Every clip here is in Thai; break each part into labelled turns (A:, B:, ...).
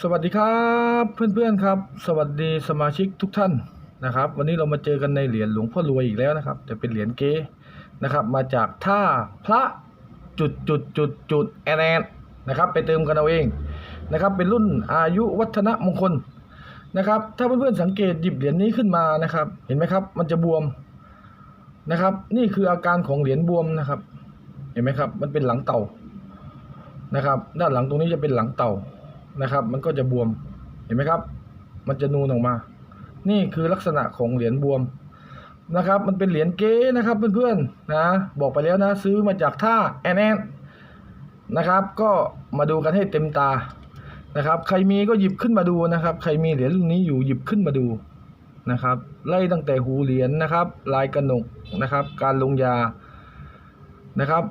A: สวัสดีครับเพื่อนๆครับ สวัสดีสมาชิกทุกท่านนะครับ วันนี้เรามาเจอกันในเหรียญหลวงพ่อรวยอีกแล้วนะครับ แต่เป็นเหรียญเก๊นะครับ มาจากท่าพระจุดจุดจุดจุดแอนแอนนะครับ ไปเติมกันเอาเองนะครับ เป็นรุ่นอายุวัฒนมงคลนะครับ ถ้าเพื่อนๆสังเกตหยิบเหรียญนี้ขึ้นมานะครับ เห็นไหมครับ มันจะบวมนะครับ นี่คืออาการของเหรียญบวมนะครับ เห็นไหมครับ มันเป็นหลังเต่านะครับ ด้านหลังตรงนี้จะเป็นหลังเต่า นะครับ มันก็จะบวมเห็นไหมครับ มันจะนูนออกมา นี่คือลักษณะของเหรียญบวมนะครับ มันเป็นเหรียญเก๊นะครับเพื่อนๆนะบอกไปแล้วนะ ซื้อมาจากท่าแอนแอนนะครับ ก็มาดูกันให้เต็มตานะครับ ใครมีก็หยิบขึ้นมาดูนะครับ ใครมีเหรียญรุ่นนี้อยู่หยิบขึ้นมาดูนะครับ ไล่ตั้งแต่หูเหรียญนะครับ ลายกระหนกนะครับ การลงยานะครับ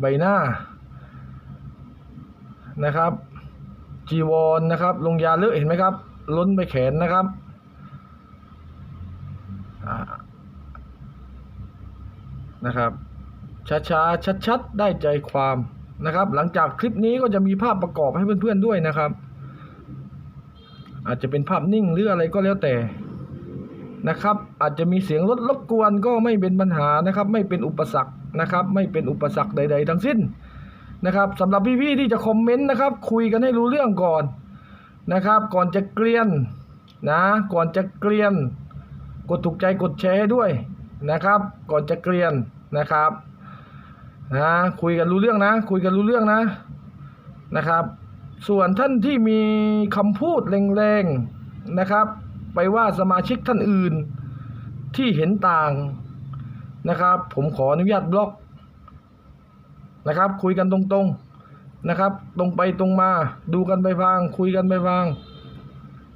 A: ใบหน้านะครับ จีวรนนะครับ ลงยาเลอะเห็นไหมครับ ล้นไปแขนนะครับนะครับช้าๆชัดๆได้ใจความนะครับ หลังจากคลิปนี้ก็จะมีภาพประกอบให้เพื่อนๆด้วยนะครับ อาจจะเป็นภาพนิ่งหรืออะไรก็แล้วแต่นะครับ อาจจะมีเสียงรถรบกวนก็ไม่เป็นปัญหานะครับ ไม่เป็นอุปสรรคนะครับ ไม่เป็นอุปสรรคใด ๆ ทั้งสิ้น นะครับสำหรับพี่ๆที่จะคอมเมนต์นะครับ คุยกันให้รู้เรื่องก่อนนะครับ ก่อนจะเกลียนนะก่อนจะเกลียน กดถูกใจกดแชร์ให้ด้วยนะครับ ก่อนจะเกลียนนะครับนะคุยกันรู้เรื่องนะ คุยกันรู้เรื่องนะนะครับ ส่วนท่านที่มีคำพูดแรงๆนะครับ ไปว่าสมาชิกท่านอื่นที่เห็นต่างนะครับ ผมขออนุญาตบล็อก นะครับ คุยกันตรงๆนะครับ ตรงไปตรงมาดูกันไปฟังคุยกันไปฟัง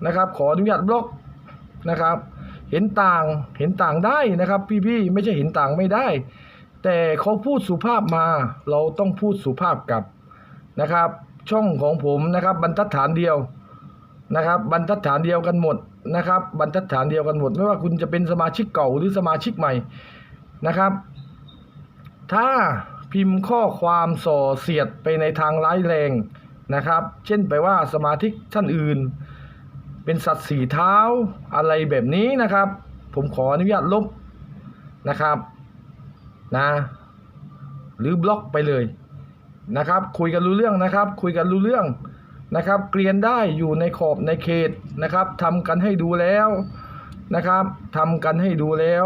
A: นะครับ ขออนุญาตบล็อกนะครับ เห็นต่างเห็นต่างได้นะครับ พี่ๆไม่ใช่เห็นต่างไม่ได้ แต่เขาพูดสุภาพมา เราต้องพูดสุภาพกลับนะครับ ช่องของผมนะครับ บรรทัดฐานเดียวนะครับ บรรทัดฐานเดียวกันหมดนะครับ บรรทัดฐานเดียวกันหมด ไม่ว่าคุณจะเป็นสมาชิกเก่าหรือสมาชิกใหม่นะครับ ถ้า พิมพ์ข้อความส่อเสียดไปในทางร้ายแรงนะครับ เช่นไปว่าสมาชิกท่านอื่น เป็นสัตว์สีเท้าอะไรแบบนี้นะครับ ผมขออนุญาตลบนะครับนะหรือบล็อกไปเลยนะครับ คุยกันรู้เรื่องนะครับ คุยกันรู้เรื่องนะครับ เกลียนได้อยู่ในขอบในเขตนะครับทำกันให้ดูแล้วนะครับทำกันให้ดูแล้ว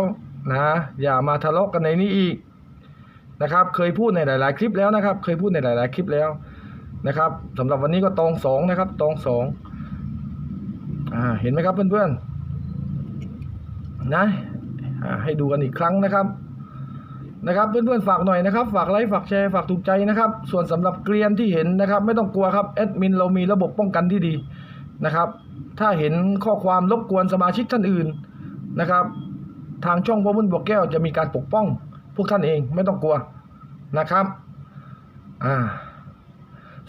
A: นะอย่ามาทะเลาะกันในนี้อีก นะครับ เคยพูดในหลาย ๆ คลิปแล้วนะครับ เคยพูดในหลาย ๆ คลิปแล้วนะครับสำหรับวันนี้ก็ตองสองนะครับ ตองสองอ่าเห็นไหมครับเพื่อน ๆ นะให้ดูกันอีกครั้งนะครับนะครับเพื่อนๆฝากหน่อยนะครับ ฝากไลค์ฝากแชร์ฝากถูกใจนะครับ ส่วนสำหรับเกลียนที่เห็นนะครับ ไม่ต้องกลัวครับแอดมินเรามีระบบป้องกันที่ดีนะครับ ถ้าเห็นข้อความรบกวนสมาชิกท่านอื่นนะครับ ทางช่องพ่อมุ่นบวกแก้วจะมีการปกป้อง พวกท่านเองไม่ต้องกลัวนะครับอ่า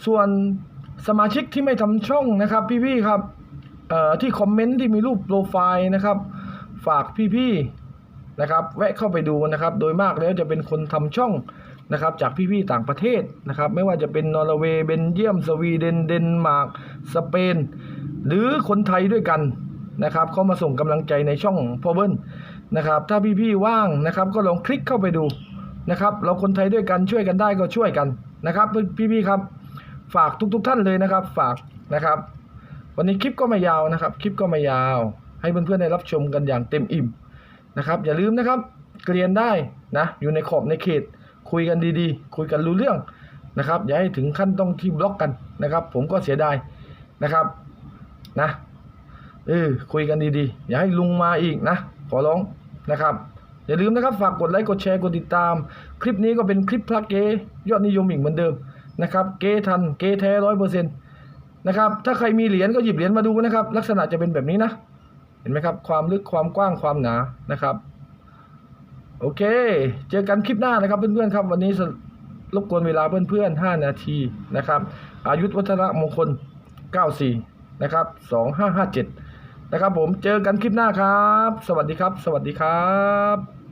A: ส่วนสมาชิกที่ไม่ทำช่องนะครับ พี่ๆครับเอ่อที่คอมเมนต์ที่มีรูปโปรไฟล์นะครับ ฝากพี่ๆนะครับ แวะเข้าไปดูนะครับ โดยมากแล้วจะเป็นคนทำช่องนะครับ จากพี่ๆต่างประเทศนะครับ ไม่ว่าจะเป็นนอร์เวย์เบนเยียมสวีเดนเดนมาร์กสเปน หรือคนไทยด้วยกัน นะครับเข้ามาส่งกำลังใจในช่องพ่อเบิ้ลนะครับ ถ้าพี่ๆว่างนะครับ ก็ลองคลิกเข้าไปดูนะครับ เราคนไทยด้วยกันช่วยกันได้ก็ช่วยกันนะครับ พี่ๆครับ ฝากทุก ๆ ท่านเลยนะครับ ฝากนะครับ วันนี้คลิปก็ไม่ยาวนะครับ คลิปก็ไม่ยาว ให้เพื่อนๆได้รับชมกันอย่างเต็มอิ่มนะครับ อย่าลืมนะครับเกลียนได้นะอยู่ในขอบในเขต คุยกันดีๆ คุยกันรู้เรื่องนะครับ อย่าให้ถึงขั้นต้องที่บล็อกกันนะครับ ผมก็เสียดายนะครับนะ เออคุยกันดีๆ อย่าให้ลุงมาอีกนะ ขอร้องนะครับ อย่าลืมนะครับ ฝากกดไลค์กดแชร์กดติดตาม คลิปนี้ก็เป็นคลิปพระเกยอดนิยมอีกเหมือนเดิมนะครับเกทันเกแท้ร้อยเปอร์เซ็นต์นะครับถ้าใครมีเหรียญก็หยิบเหรียญมาดูนะครับ ลักษณะจะเป็นแบบนี้นะ เห็นไหมครับความลึกความกว้างความหนานะครับ โอเค เจอกันคลิปหน้านะครับเพื่อนๆครับวันนี้รบกวนเวลาเพื่อนๆ 5 นาทีนะครับ อายุวัฒนมงคล 94 นะครับ 2557 นะครับผมเจอกันคลิปหน้าครับ สวัสดีครับ สวัสดีครับ